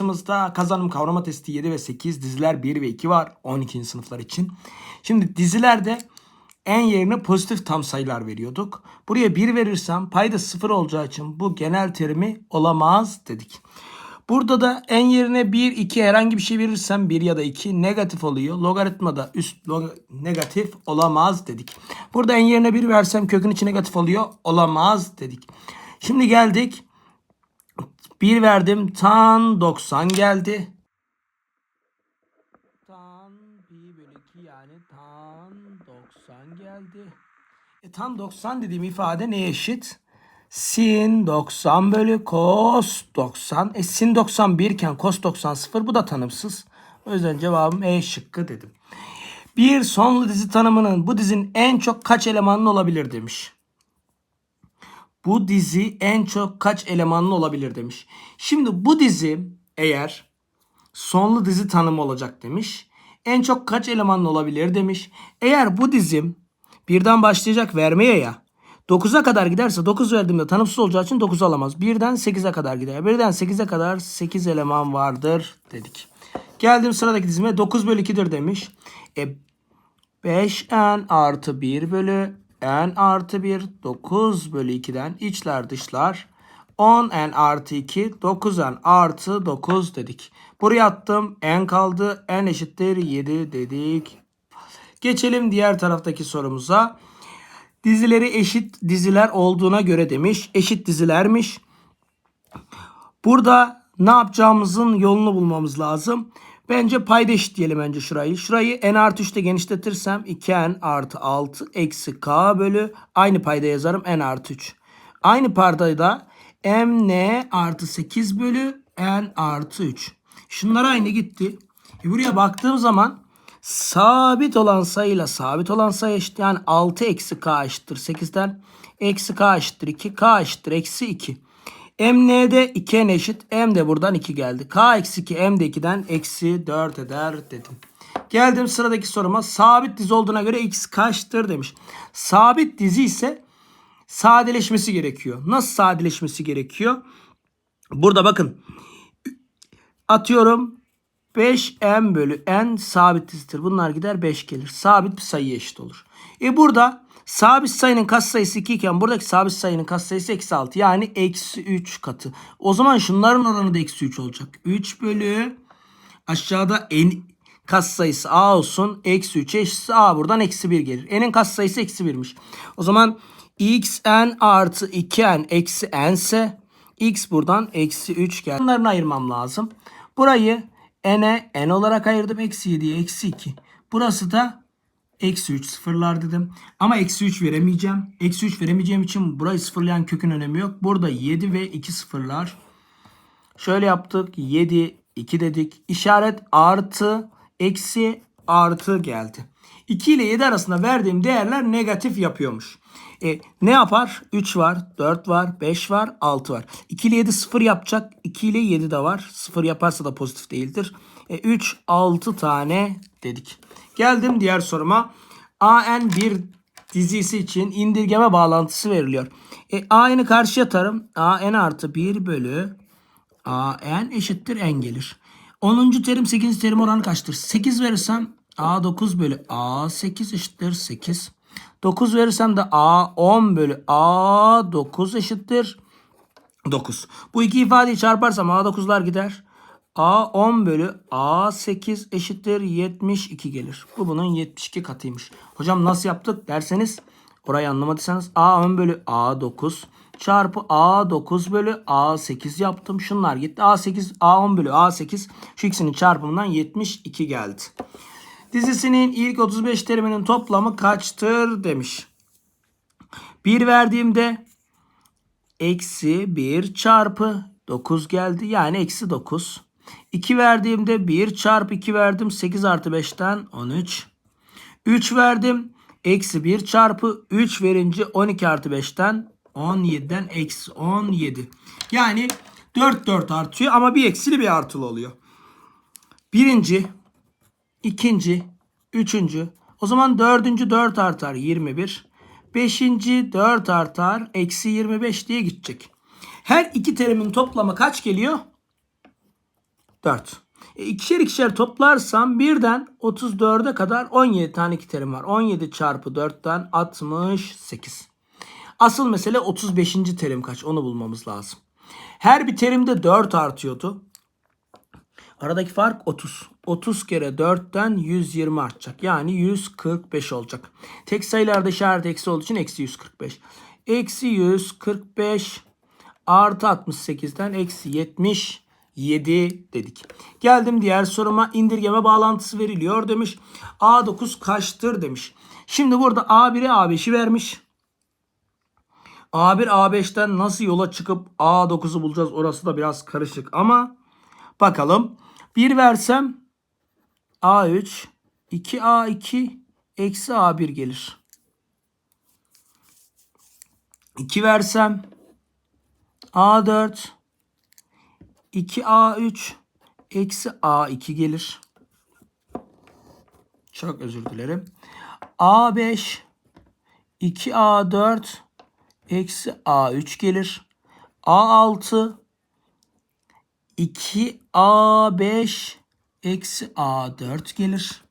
Karşımızda kazanım kavrama testi 7 ve 8, diziler 1 ve 2 var 12. sınıflar için. Şimdi dizilerde en yerine pozitif tam sayılar veriyorduk. Buraya 1 verirsem payda 0 olacağı için bu genel terimi olamaz dedik. Burada da en yerine 1, 2 herhangi bir şey verirsem 1 ya da 2 negatif oluyor. Logaritmada üst log- negatif olamaz dedik. Burada en yerine 1 versem kökün içi negatif oluyor. Olamaz dedik. Şimdi geldik 1 verdim. Tan 90 geldi. Tan 1 bölü 2 yani tan 90 geldi. E, tan 90 dediğim ifade neye eşit? Sin 90 bölü cos 90. E sin 90 1 iken cos 90 0 bu da tanımsız. O yüzden cevabım E şıkkı dedim. Bir sonlu dizi tanımının bu dizinin en çok kaç elemanlı olabilir demiş. Bu dizi en çok kaç elemanlı olabilir demiş. Şimdi bu dizi eğer sonlu dizi tanımı olacak demiş. En çok kaç elemanlı olabilir demiş. Eğer bu dizim birden başlayacak vermeye ya 9'a kadar giderse 9 verdiğimde tanımsız olacağı için 9 alamaz. 1'den 8'e kadar gider. 1'den 8'e kadar 8 eleman vardır dedik. Geldim sıradaki dizime 9 bölü 2'dir demiş. E 5n artı 1 bölü n artı 1 9 bölü 2'den içler dışlar 10n artı 2 9n artı 9 dedik. Buraya attım n kaldı n eşittir 7 dedik. Geçelim diğer taraftaki sorumuza. Dizileri eşit diziler olduğuna göre demiş. Eşit dizilermiş. Burada ne yapacağımızın yolunu bulmamız lazım. Bence payda eşitleyelim önce şurayı. Şurayı n artı 3'te genişletirsem 2n artı 6 eksi k bölü aynı payda yazarım n artı 3. Aynı paydada m n artı 8 bölü n artı 3. Şunlar aynı gitti. E buraya baktığım zaman sabit olan sayıyla sabit olan sayı eşit. Yani 6 eksi k eşittir 8'den. Eksi k eşittir 2. k eşittir eksi 2. MN'de 2n eşit. M de buradan 2 geldi. K eksi 2 M de 2'den eksi 4 eder dedim. Geldim sıradaki soruma. Sabit dizi olduğuna göre x kaçtır demiş. Sabit dizi ise sadeleşmesi gerekiyor. Nasıl sadeleşmesi gerekiyor? Burada bakın. Atıyorum 5m bölü n sabit dizidir. Bunlar gider 5 gelir. Sabit bir sayıya eşit olur. E burada sabit sayının katsayısı 2 iken buradaki sabit sayının katsayısı eksi 6. Yani eksi 3 katı. O zaman şunların oranı da eksi 3 olacak. 3 bölü aşağıda n katsayısı a olsun. Eksi 3 eşitse a buradan eksi 1 gelir. n'in katsayısı eksi 1'miş. O zaman x n artı 2n eksi n ise x buradan eksi 3 geldi. Bunların ayırmam lazım. Burayı n'e n olarak ayırdım. Eksi 7'ye eksi 2. Burası da eksi 3 sıfırlar dedim. Ama eksi 3 veremeyeceğim. Eksi 3 veremeyeceğim için burayı sıfırlayan kökün önemi yok. Burada 7 ve 2 sıfırlar. Şöyle yaptık. 7, 2 dedik. İşaret artı, eksi, artı geldi. 2 ile 7 arasında verdiğim değerler negatif yapıyormuş. E, ne yapar? 3 var, 4 var, 5 var, 6 var. 2 ile 7 0 yapacak. 2 ile 7 de var. 0 yaparsa da pozitif değildir. E, 3, 6 tane dedik. Geldim diğer soruma. AN bir dizisi için indirgeme bağlantısı veriliyor. E, AN'i karşıya atarım. AN artı 1 bölü AN eşittir n gelir. 10. terim 8. terim oranı kaçtır? 8 verirsem A9 bölü A8 eşittir 8. 9 verirsem de A10 bölü A9 eşittir 9. Bu iki ifadeyi çarparsam A9'lar gider. A10 bölü A8 eşittir 72 gelir. Bu bunun 72 katıymış. Hocam nasıl yaptık derseniz orayı anlamadıysanız A10 bölü A9 çarpı A9 bölü A8 yaptım. Şunlar gitti. A8 A10 bölü A8 şu ikisinin çarpımından 72 geldi. Dizisinin ilk 35 teriminin toplamı kaçtır demiş. 1 verdiğimde eksi 1 çarpı 9 geldi. Yani eksi 9. 2 verdiğimde 1 çarpı 2 verdim. 8 artı 5'ten 13. 3 verdim. Eksi 1 çarpı 3 verince 12 artı 5'ten 17'den eksi 17. Yani 4 4 artıyor ama bir eksili bir artılı oluyor. Birinci, ikinci, üçüncü. O zaman dördüncü 4 artar 21. Beşinci 4 artar eksi 25 diye gidecek. Her iki terimin toplamı kaç geliyor? 4. E, ikişer ikişer toplarsam birden 34'e kadar 17 tane terim var. 17 çarpı 4'ten 68. Asıl mesele 35. terim kaç onu bulmamız lazım. Her bir terimde 4 artıyordu. Aradaki fark 30. 30 kere 4'ten 120 artacak. Yani 145 olacak. Tek sayılarda işaret eksi olduğu için eksi 145. Eksi 145 artı 68'den eksi 77 dedik. Geldim diğer soruma indirgeme bağlantısı veriliyor demiş. A9 kaçtır demiş. Şimdi burada A1'e A5'i vermiş. A1 A5'ten nasıl yola çıkıp A9'u bulacağız orası da biraz karışık ama bakalım. 1 versem A3 2A2 eksi A1 gelir. 2 versem A4 2A3 eksi A2 gelir. Çok özür dilerim. A5 2A4 eksi A3 gelir. A6 2A5 eksi A4 gelir.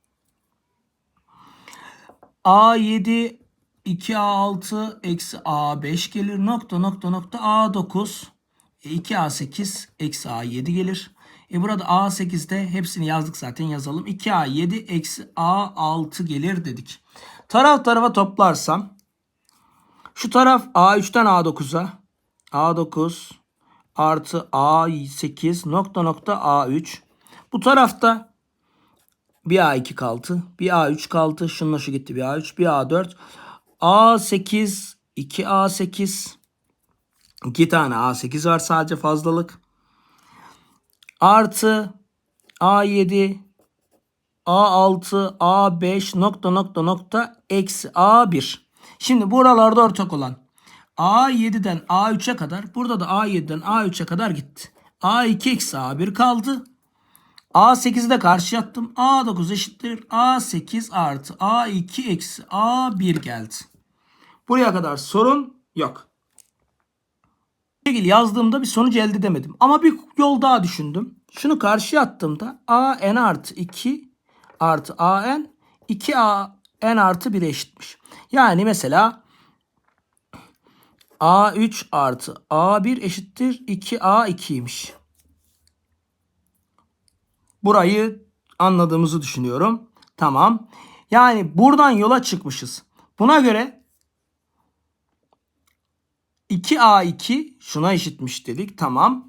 A7 2A6 eksi A5 gelir. Nokta nokta nokta A9 2A8 eksi A7 gelir. E burada A8'de hepsini yazdık zaten yazalım. 2A7 eksi A6 gelir dedik. Taraf tarafa toplarsam şu taraf A3'ten A9'a A9 artı A8 nokta nokta A3. Bu tarafta bir A2 kaldı. Bir A3 kaldı. Şununla şu gitti bir A3 bir A4. A8 2 A8 2 tane A8 var sadece fazlalık. Artı A7 A6 A5 nokta nokta nokta eksi A1. Şimdi buralarda ortak olan A7'den A3'e kadar burada da A7'den A3'e kadar gitti. A2 eksi A1 kaldı. A8'i de karşı attım. A9 eşittir. A8 artı A2 eksi A1 geldi. Buraya kadar sorun yok. İlgili yazdığımda bir sonuç elde edemedim. Ama bir yol daha düşündüm. Şunu karşıya attığımda a n artı 2 artı a n 2 a n artı 1 eşitmiş. Yani mesela a3 artı a1 eşittir 2a2'ymiş. Burayı anladığımızı düşünüyorum. Tamam. Yani buradan yola çıkmışız. Buna göre 2A2 şuna eşitmiş dedik. Tamam.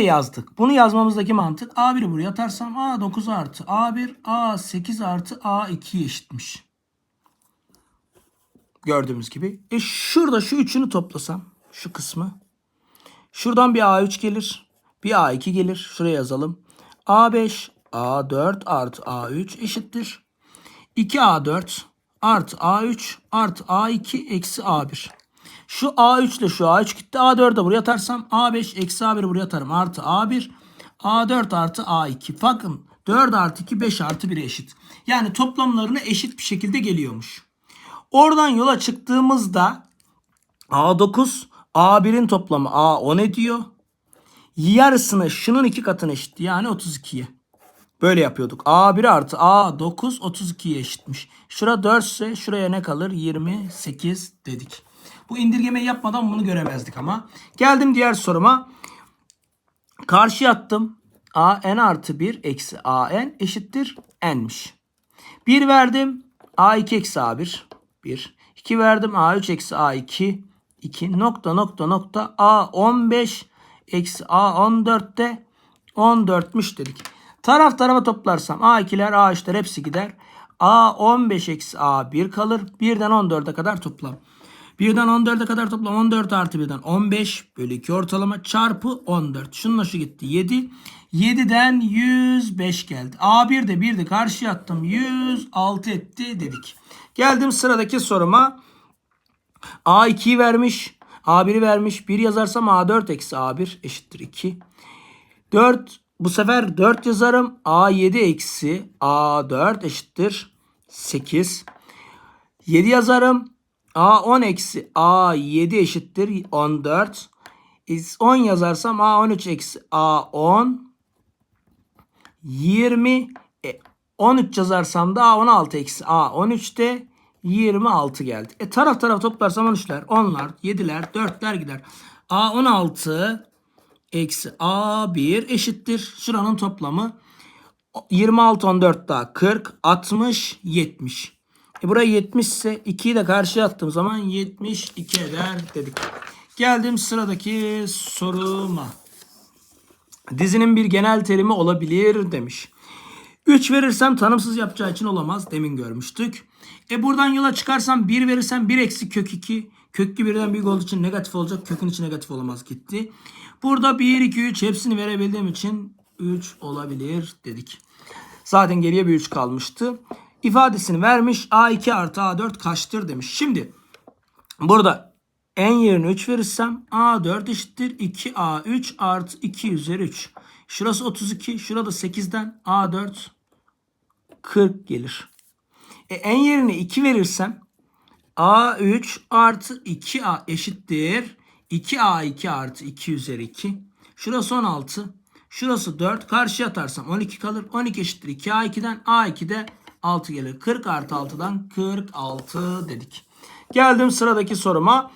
Yazdık. Bunu yazmamızdaki mantık A1'i buraya atarsam A9 artı A1 A8 artı A2 eşitmiş. Gördüğümüz gibi. E şurada şu üçünü toplasam şu kısmı. Şuradan bir A3 gelir. Bir A2 gelir. Şuraya yazalım. A5 A4 artı A3 eşittir. 2A4 artı A3 artı A2 eksi A1. Şu A3 ile şu A3 gitti. A4'ü buraya atarsam A5 eksi A1'i buraya atarım. Artı A1 A4 artı A2. Bakın 4 artı 2 5 artı 1 eşit. Yani toplamlarına eşit bir şekilde geliyormuş. Oradan yola çıktığımızda A9 A1'in toplamı A10 ediyor. Yarısını şunun iki katına eşit. Yani 32'ye. Böyle yapıyorduk. A1 artı A9 32'ye eşitmiş. Şura 4 ise şuraya ne kalır? 28 dedik. Bu indirgemeyi yapmadan bunu göremezdik ama. Geldim diğer soruma. Karşı attım. A n artı 1 eksi A n eşittir n'miş. 1 verdim. A2 eksi A1. 1. 2 verdim. A3 eksi A2. 2 nokta nokta nokta A15 eksi A14'te 14'müş dedik. Taraf tarafa toplarsam A2'ler A3'ler hepsi gider. A15 eksi A1 kalır. 1'den 14'e kadar toplam. 1'den 14'e kadar toplam 14 artı 1'den 15 bölü 2 ortalama çarpı 14. Şununla şu gitti 7. 7'den 105 geldi. A1 de 1 de karşıya attım. 106 etti dedik. Geldim sıradaki soruma. A2'yi vermiş. A1'i vermiş. 1 yazarsam A4 eksi A1 eşittir 2. 4 bu sefer 4 yazarım. A7 eksi A4 eşittir 8. 7 yazarım. A10 eksi A7 eşittir 14. 10 yazarsam A13 eksi A10 20 e, 13 yazarsam da A16 eksi A13'te 26 geldi. E taraf taraf toplarsam 13'ler, 10'lar, 7'ler, 4'ler gider. A16 eksi A1 eşittir. Şuranın toplamı 26 14 daha 40 60 70. E buraya 70 ise 2'yi de karşıya attığım zaman 72 eder dedik. Geldim sıradaki soruma. Dizinin bir genel terimi olabilir demiş. 3 verirsem tanımsız yapacağı için olamaz. Demin görmüştük. E buradan yola çıkarsam 1 verirsem 1 eksi kök 2. Kök 2 birden büyük olduğu için negatif olacak. Kökün içi negatif olamaz gitti. Burada 1, 2, 3 hepsini verebildiğim için 3 olabilir dedik. Zaten geriye bir 3 kalmıştı. İfadesini vermiş. A2 artı A4 kaçtır demiş. Şimdi burada en yerine 3 verirsem A4 eşittir 2A3 artı 2 üzeri 3. Şurası 32. Şurada 8'den A4 40 gelir. E, en yerine 2 verirsem A3 artı 2A eşittir. 2A2 artı 2 üzeri 2. Şurası 16. Şurası 4. Karşıya atarsam 12 kalır. 12 eşittir 2A2'den A2'de 6 gelir. 40 artı 6'dan 46 dedik. Geldim sıradaki soruma.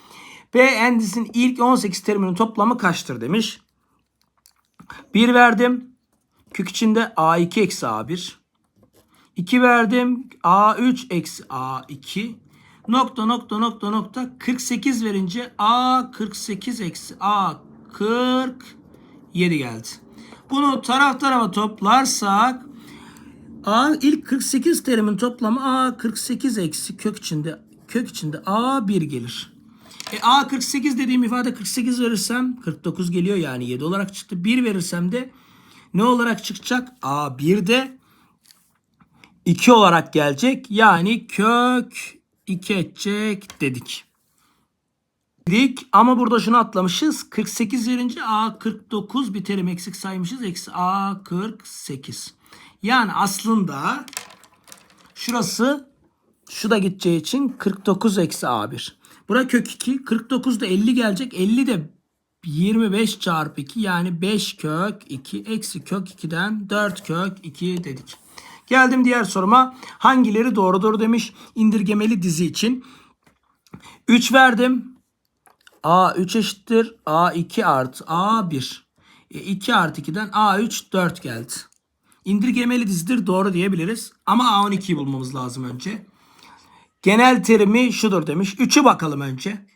B endisinin ilk 18 teriminin toplamı kaçtır demiş. 1 verdim. Kök içinde A2 eksi A1. 2 verdim. A3 eksi A2. Nokta nokta nokta nokta 48 verince A 48 eksi A 47 geldi. Bunu taraf tarafa toplarsak A ilk 48 terimin toplamı A 48 eksi kök içinde kök içinde A1 gelir. E, A 48 dediğim ifade 48 verirsem 49 geliyor yani 7 olarak çıktı. 1 verirsem de ne olarak çıkacak? A1 de 2 olarak gelecek. Yani kök 2 edecek dedik. Dedik ama burada şunu atlamışız. 48 verince A 49 bir terim eksik saymışız. Eksi A 48. Yani aslında şurası şu da gideceği için 49 eksi A1. Bura kök 2. 49 da 50 gelecek. 50 de 25 çarpı 2 yani 5 kök 2 eksi kök 2'den 4 kök 2 dedik. Geldim diğer soruma. Hangileri doğrudur demiş indirgemeli dizi için. 3 verdim. A3 eşittir. A2 artı A1. E, 2 artı 2'den A3 4 geldi. İndirgemeli dizidir doğru diyebiliriz. Ama A12'yi bulmamız lazım önce. Genel terimi şudur demiş. 3'ü bakalım önce.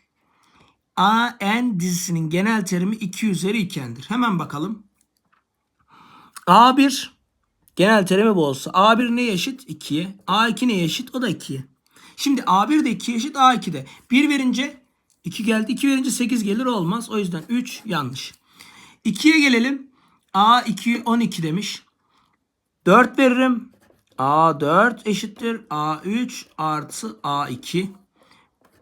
A n dizisinin genel terimi 2 üzeri 2n'dir. Hemen bakalım. A1 genel terimi bu olsa. A1 neye eşit? 2'ye. A2 neye eşit? O da 2'ye. Şimdi A1 de 2'ye eşit. A2 de. 1 verince 2 geldi. 2 verince 8 gelir olmaz. O yüzden 3 yanlış. 2'ye gelelim. A2 12 demiş. 4 veririm. A4 eşittir A3 artı A2.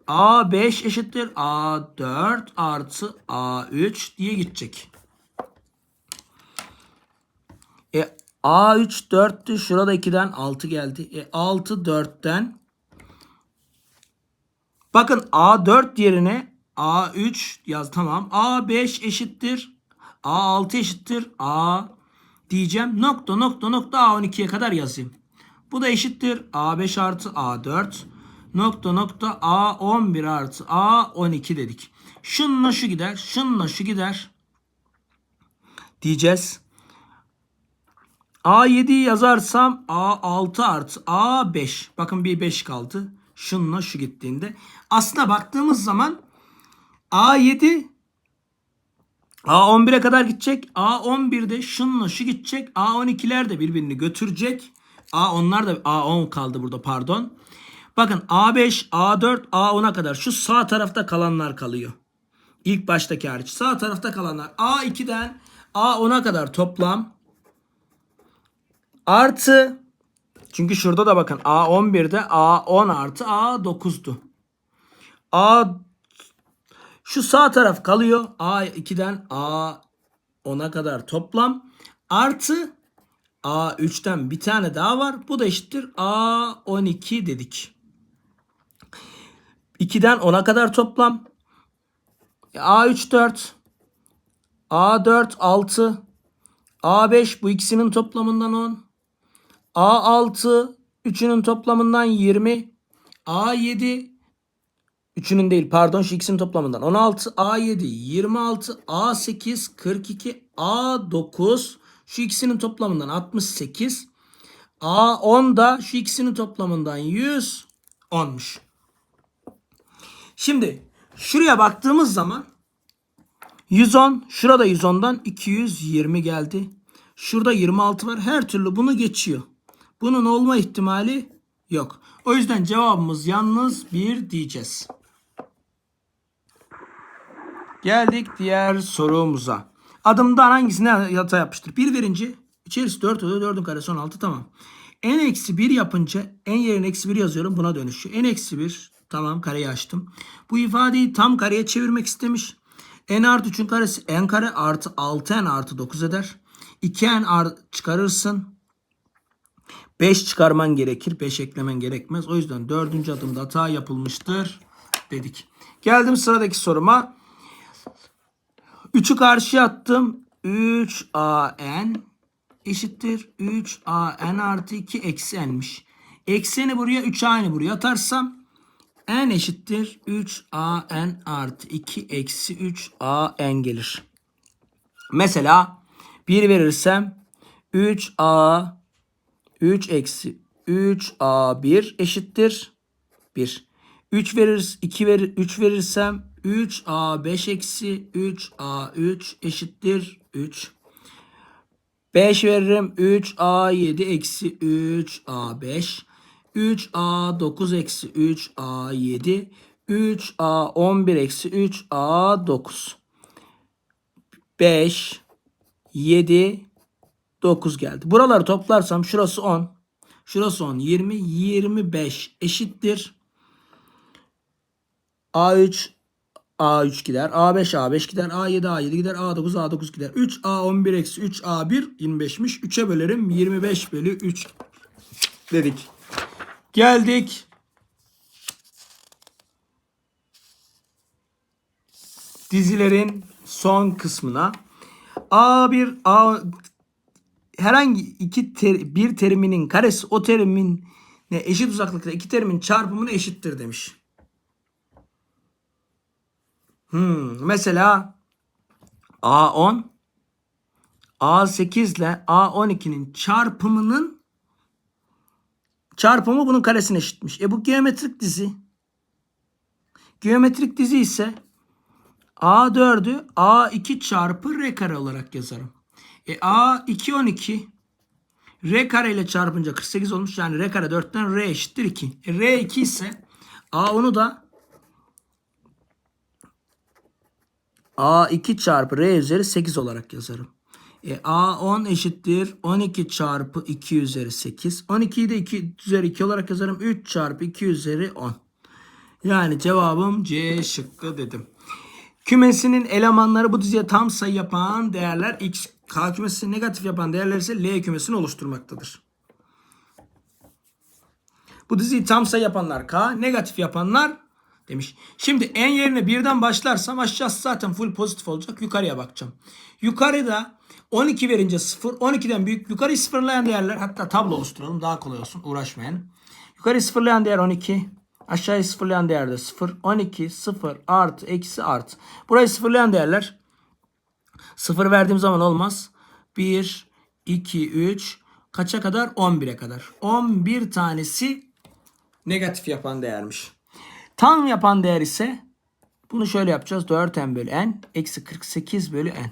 A5 eşittir A4 artı A3 diye gidecek. E A3 4'tü. Şurada 2'den 6 geldi. E 6 4'ten Bakın A4 yerine A3 yaz tamam. A5 eşittir. A6 eşittir. A diyeceğim. Nokta nokta nokta A12'ye kadar yazayım. Bu da eşittir A5 artı A4 nokta nokta A11 artı A12 dedik. Şununla şu gider. Şununla şu gider. Diyeceğiz. A7'yi yazarsam A6 artı A5. Bakın bir 5 kaldı. Şununla şu gittiğinde. Aslına baktığımız zaman A7 A11'e kadar gidecek. A11'de şununla şu gidecek. A12'ler de birbirini götürecek. A onlar da A10 kaldı burada pardon. Bakın A5, A4, A10'a kadar şu sağ tarafta kalanlar kalıyor. İlk baştaki hariç. Sağ tarafta kalanlar A2'den A10'a kadar toplam artı çünkü şurada da bakın A11'de A10 artı A9'du. A şu sağ taraf kalıyor. A2'den A10'a kadar toplam artı A3'ten bir tane daha var. Bu da eşittir A12 dedik. 2'den 10'a kadar toplam. A3 4. A4 6. A5 bu ikisinin toplamından 10. A6 üçünün toplamından 20. A7 üçünün değil pardon şu ikisinin toplamından 16. A7 26. A8 42. A9 şu ikisinin toplamından 68. A10 da şu ikisinin toplamından 100 olmuş. Şimdi şuraya baktığımız zaman 110 şurada 110'dan 220 geldi. Şurada 26 var. Her türlü bunu geçiyor. Bunun olma ihtimali yok. O yüzden cevabımız yalnız 1 diyeceğiz. Geldik diğer sorumuza. Adımdan hangisine hata yapmıştır? 1 verince içerisi 4 oluyor. 4'ün karesi 16 tamam. n eksi 1 yapınca n yerine eksi 1 yazıyorum buna dönüşüyor. n eksi 1 tamam kareyi açtım. Bu ifadeyi tam kareye çevirmek istemiş. n artı 3'ün karesi n kare artı 6n artı 9 eder. 2n ar- çıkarırsın. 5 çıkarman gerekir. 5 eklemen gerekmez. O yüzden dördüncü adımda hata yapılmıştır dedik. Geldim sıradaki soruma. 3'ü karşıya attım. 3an eşittir. 3an artı 2 eksi n'miş. Ekseni buraya 3a'nı buraya atarsam n eşittir. 3an artı 2 eksi 3an gelir. Mesela 1 verirsem 3a 3 eksi 3a1 eşittir 1. 3 verir 2 verir 3 verirsem 3a5 eksi 3a3 eşittir 3. 5 veririm 3a7 eksi 3a5 3a9 eksi 3a7 3a11 eksi 3a9 5 7 9 geldi. Buraları toplarsam şurası 10. Şurası 10. 20. 25 eşittir. A3 A3 gider. A5 A5 gider. A7 A7 gider. A9 A9 gider. 3 A11 eksi 3 A1 25'miş. 3'e bölerim. 25 bölü 3 dedik. Geldik. Dizilerin son kısmına. A1 A herhangi iki ter, bir teriminin karesi o terimin ne eşit uzaklıkta iki terimin çarpımına eşittir demiş. Hmm, mesela A10 A8 ile A12'nin çarpımının çarpımı bunun karesine eşitmiş. E bu geometrik dizi. Geometrik dizi ise A4'ü A2 çarpı R kare olarak yazarım. E A2 12 R kare ile çarpınca 48 olmuş. Yani R kare 4'ten R eşittir 2. E R 2 ise A10'u da A2 çarpı R üzeri 8 olarak yazarım. E, A10 eşittir 12 çarpı 2 üzeri 8. 12'yi de 2 üzeri 2 olarak yazarım. 3 çarpı 2 üzeri 10. Yani cevabım C şıkkı dedim. Kümesinin elemanları bu diziye tam sayı yapan değerler X, K kümesini negatif yapan değerler ise L kümesini oluşturmaktadır. Bu diziyi tam sayı yapanlar K, negatif yapanlar demiş. Şimdi en yerine birden başlarsam aşağısı zaten full pozitif olacak. Yukarıya bakacağım. Yukarıda 12 verince 0, 12'den büyük yukarıyı sıfırlayan değerler hatta tablo oluşturalım daha kolay olsun uğraşmayın. Yukarıyı sıfırlayan değer 12. Aşağıyı sıfırlayan değer de 0. 12, 0, artı, eksi, artı. Burayı sıfırlayan değerler 0 verdiğim zaman olmaz. 1, 2, 3 kaça kadar? 11'e kadar. 11 tanesi negatif yapan değermiş. Tam yapan değer ise bunu şöyle yapacağız. 4n bölü n eksi 48 bölü n.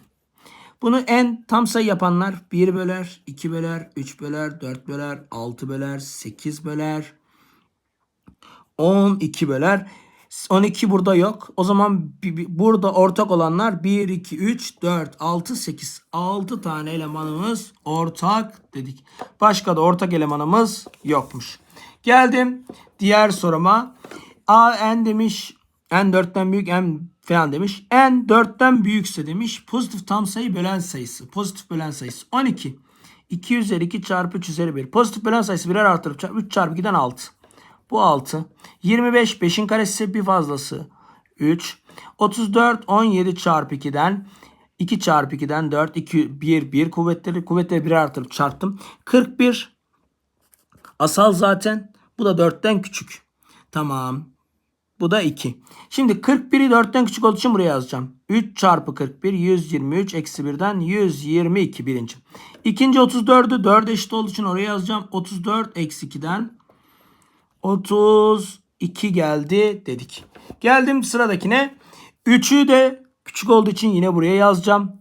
Bunu n tam sayı yapanlar 1 böler, 2 böler, 3 böler, 4 böler, 6 böler, 8 böler, 12 böler. 12 burada yok. O zaman burada ortak olanlar 1, 2, 3, 4, 6, 8. 6 tane elemanımız ortak dedik. Başka da ortak elemanımız yokmuş. Geldim diğer soruma. A n demiş. N 4'ten büyük n falan demiş. N 4'ten büyükse demiş. Pozitif tam sayı bölen sayısı. Pozitif bölen sayısı 12. 2 üzeri 2 çarpı 3 üzeri 1. Pozitif bölen sayısı birer artırıp çarpı 3 çarpı 2'den 6. Bu 6. 25 5'in karesi bir fazlası 3. 34 17 çarpı 2'den 2 çarpı 2'den 4. 2, 1, 1 kuvvetleri. Kuvvetleri 1 artırıp çarptım. 41. Asal zaten. Bu da 4'ten küçük. Tamam. Bu da 2. Şimdi 41'i 4'ten küçük olduğu için buraya yazacağım. 3 çarpı 41 123 eksi 1'den 122 birinci. İkinci 34'ü 4 eşit olduğu için oraya yazacağım. 34 eksi 2'den 32 geldi dedik. Geldim sıradakine. 3'ü de küçük olduğu için yine buraya yazacağım.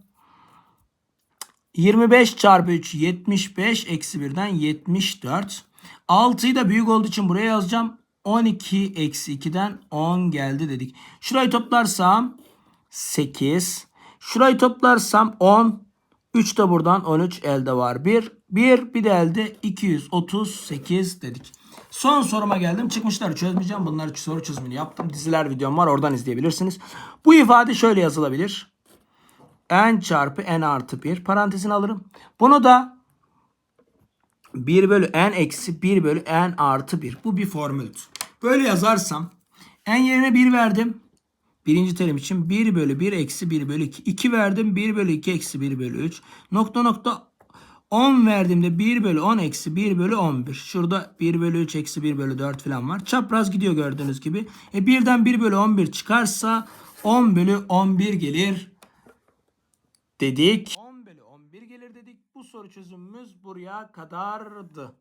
25 çarpı 3 75 eksi 1'den 74. 6'yı da büyük olduğu için buraya yazacağım. 12 eksi 2'den 10 geldi dedik. Şurayı toplarsam 8. Şurayı toplarsam 10. 3 de buradan 13 elde var. 1. 1 bir de elde 238 dedik. Son soruma geldim. Çıkmışları çözmeyeceğim. Bunları soru çözümünü yaptım. Diziler videom var. Oradan izleyebilirsiniz. Bu ifade şöyle yazılabilir n çarpı n artı 1 parantezine alırım. Bunu da 1 bölü n eksi 1 bölü n artı 1. Bu bir formüldür. Böyle yazarsam n yerine 1 verdim. Birinci terim için 1 bölü 1 eksi 1 bölü 2. 2 verdim 1 bölü 2 eksi 1 bölü 3. Nokta nokta 10 verdiğimde 1 bölü 10 eksi 1 bölü 11. Şurada 1 bölü 3 eksi 1 bölü 4 falan var. Çapraz gidiyor gördüğünüz gibi. E birden 1 bölü 11 çıkarsa 10 bölü 11 gelir dedik. 10 bölü 11 gelir dedik. Bu soru çözümümüz buraya kadardı.